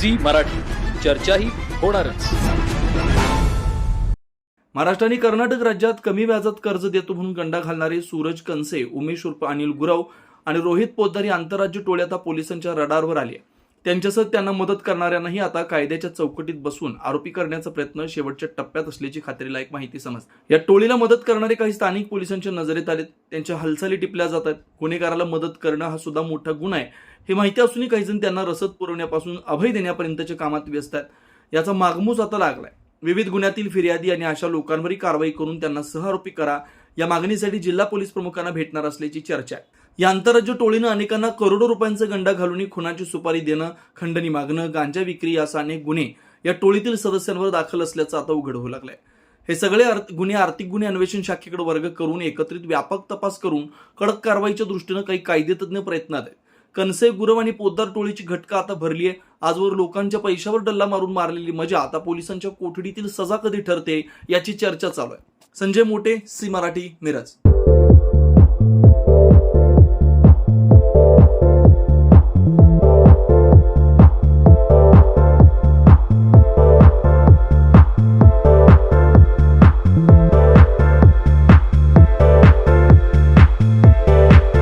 Zee Marathi. चर्चाही होणारच. महाराष्ट्र आणि कर्नाटक राज्यात कमी व्याजात कर्ज देतो म्हणून गंडा घालणारे सूरज कनसे उमेश उर्फ अनिल गुरव आणि रोहित पोद्दार ही आंतरराज्य टोळी आता पोलिसांच्या रडारवर आले त्यांच्यासह त्यांना मदत करणाऱ्यांनाही आता कायद्याच्या चौकटीत बसून आरोपी करण्याचा प्रयत्न शेवटच्या टप्प्यात असल्याची खात्रीलायक माहिती समज. या टोळीला मदत करणारे काही स्थानिक पोलिसांच्या नजरेत आले त्यांच्या हालचाली टिपल्या जात आहेत गुन्हेगाराला मदत करणं हा सुद्धा मोठा गुन्हा आहे. हे माहिती असूनही काही जण त्यांना रसद पुरवण्यापासून अभय देण्यापर्यंतच्या कामात व्यस्त आहेत. याचा मागमूस आता लागलाय. विविध गुन्ह्यातील फिर्यादी आणि अशा लोकांवरही कारवाई करून त्यांना सहआरोपी करा या मागणीसाठी जिल्हा पोलीस प्रमुखांना भेटणार असल्याची चर्चा आहे. या आंतरराज्य टोळीनं अनेकांना करोडो रुपयांचा गंडा घालून खुनाची सुपारी देणं खंडणी मागणं गांजा विक्री असा अनेक गुन्हे या टोळीतील सदस्यांवर दाखल असल्याचं आता उघड होऊ लागलंय. हे सगळे गुन्हे आर्थिक गुन्हे अन्वेषण शाखेकडे वर्ग करून एकत्रित व्यापक तपास करून कडक कारवाईच्या दृष्टीनं काही कायदेतज्ञ प्रयत्नात आहेत. कनसे गुरव आणि पोद्दार टोळीची घटका आता भरली आहे. आजवर लोकांच्या पैशावर डल्ला मारून मारलेली मजा आता पोलिसांच्या कोठडीतील सजा कधी ठरते याची चर्चा चालू आहे. संजय मोटे सी मराठी मिरज.